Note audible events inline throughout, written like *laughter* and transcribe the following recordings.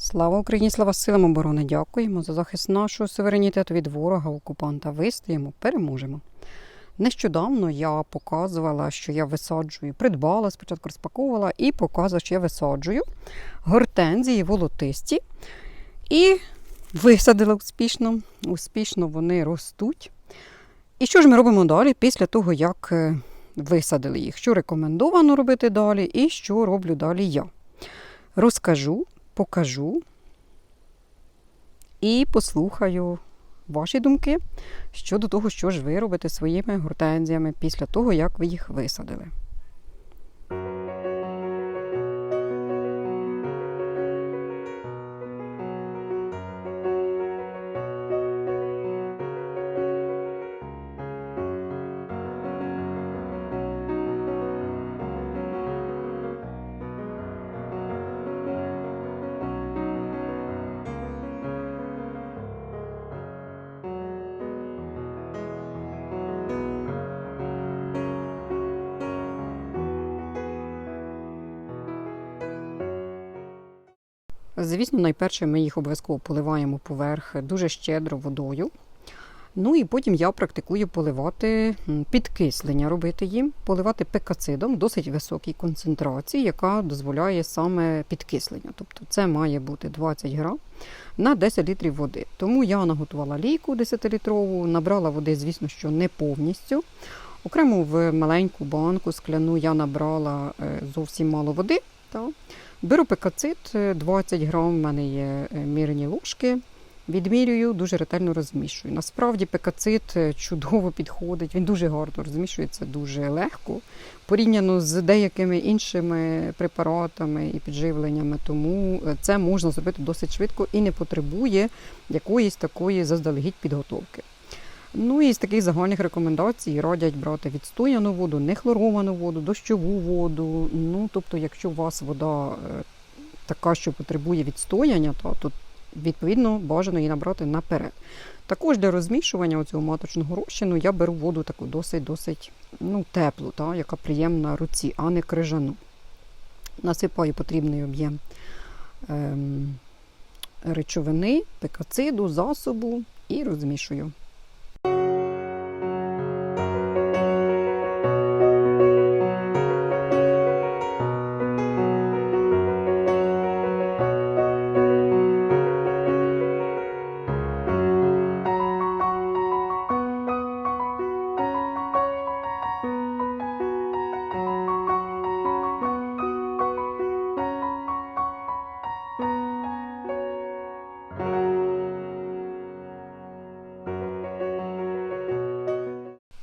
Слава Україні, слава силам оборони! Дякуємо за захист нашого суверенітету від ворога, окупанта. Вистоїмо, переможемо. Нещодавно я показувала, що я висаджую, придбала, спочатку розпаковувала і показувала, що я висаджую гортензії волотисті. І висадила успішно. Успішно вони ростуть. І що ж ми робимо далі після того, як е, висадили їх? Що рекомендовано робити далі, і що роблю далі я? Розкажу, покажу і послухаю ваші думки щодо того, що ж ви робите своїми гортензіями після того, як ви їх висадили. Звісно, найперше ми їх обов'язково поливаємо поверх дуже щедро водою. Ну і потім я практикую поливати підкислення, робити їм, поливати пекацидом в досить високій концентрації, яка дозволяє саме підкислення. Тобто це має бути 20 грам на 10 літрів води. Тому я наготувала лійку 10-літрову, набрала води, звісно, що не повністю. Окремо в маленьку банку скляну я набрала е, зовсім мало води. Та. Беру пекацит, е, 20 грам, в мене є е, мірні ложки. Відмірюю, дуже ретельно розмішую. Насправді пекацит е, чудово підходить, він дуже гарно розмішується, дуже легко, порівняно з деякими іншими препаратами і підживленнями. Тому е, це можна зробити досить швидко і не потребує якоїсь такої заздалегідь підготовки. Ну і з таких загальних рекомендацій радять брати відстояну воду, нехлоровану воду, дощову воду. Ну, тобто, якщо у вас вода е, така, що потребує відстояння, то тут відповідно бажано її набрати наперед. Також для розмішування цього маточного розчину я беру воду таку досить-досить ну, теплу, та, яка приємна руці, а не крижану. Насипаю потрібний об'єм ем, речовини, пекациду, засобу і розмішую.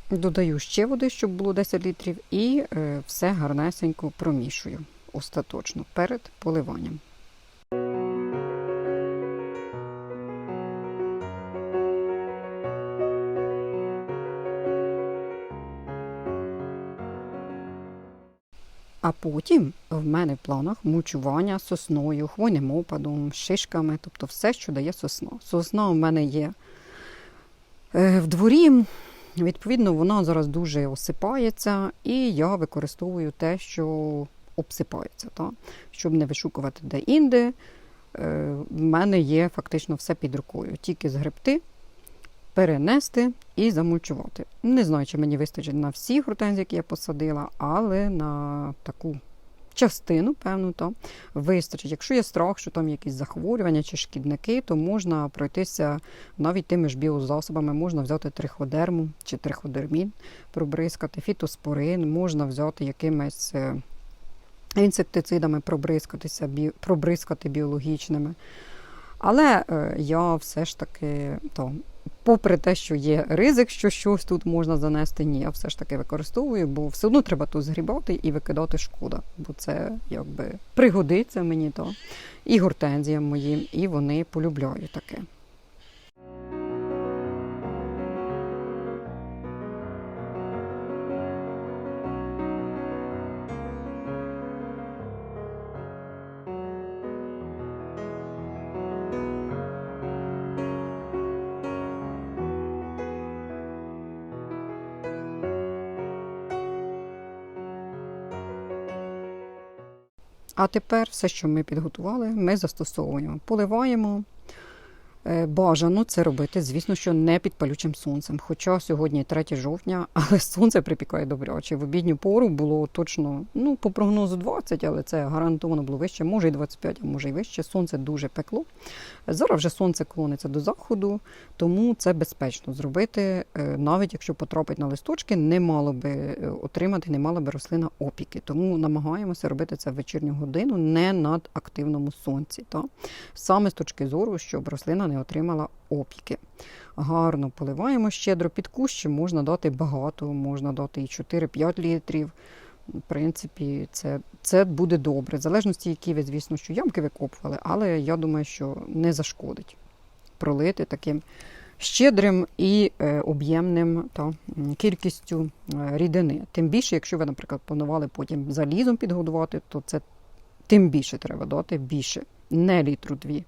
Додаю ще води, щоб було 10 літрів, і е, все гарнесенько промішую остаточно перед поливанням. А потім в мене в планах мульчування сосною, хвойним опадом, шишками, тобто все, що дає сосна. Сосна у мене є е, в дворі. Відповідно, вона зараз дуже осипається, і я використовую те, що обсипається, та? щоб не вишукувати де-інде. Е, В мене є фактично все під рукою. Тільки згребти, перенести і замульчувати. Не знаю, чи мені вистачить на всі гортензії, які я посадила, але на таку частину, певно, то вистачить. Якщо є страх, що там якісь захворювання чи шкідники, то можна пройтися навіть тими ж біозасобами, можна взяти триходерму чи триходермін, пробризкати, фітоспорин, можна взяти якимись е, інсектицидами, пробризкатися, бі, пробризкати біологічними. Але е, я все ж таки, то, попри те, що є ризик, що щось тут можна занести, ні, я все ж таки використовую, бо все одно треба тут згрібати і викидати шкода. Бо це якби пригодиться мені то і гортензіям моїм, і вони полюбляють таке. А тепер все, що ми підготували, ми застосовуємо. Поливаємо. Е, Бажано це робити, звісно, що не під палючим сонцем. Хоча сьогодні 3 жовтня, *laughs* але сонце припікає добряче. В обідню пору було точно, ну, по прогнозу 20, але це гарантовано було вище, може і 25, а може і вище. Сонце дуже пекло. Зараз вже сонце клониться до заходу, тому це безпечно зробити. Е, Навіть якщо потрапить на листочки, не мало би е, отримати, не мала би рослина опіки. Тому намагаємося робити це в вечірню годину, не на активному сонці. Та? Саме з точки зору, щоб рослина не отримала опіки. Гарно поливаємо щедро під кущі, можна дати багато, можна дати і 4-5 літрів. В принципі, це, це буде добре. В залежності, які ви, звісно, що ямки викопували, але я думаю, що не зашкодить пролити таким щедрим і е, об'ємним та, кількістю е, рідини. Тим більше, якщо ви, наприклад, планували потім залізом підгодувати, то це тим більше треба дати більше, не літру дві.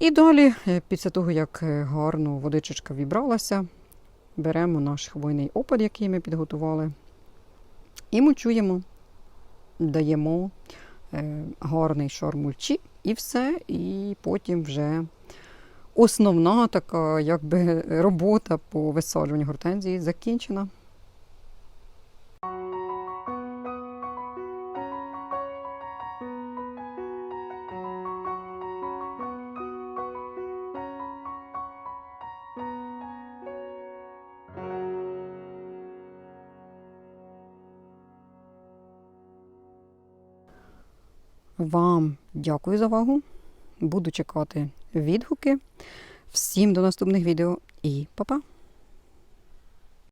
І далі, е, після того, як е, гарно водичечка вібралася, беремо наш хвойний опад, який ми підготували, і мульчуємо, даємо е, гарний шар мульчі і все. І потім вже основна така якби, робота по висаджуванню гортензії закінчена. Вам дякую за увагу. Буду чекати відгуки. Всім до наступних відео і па-па!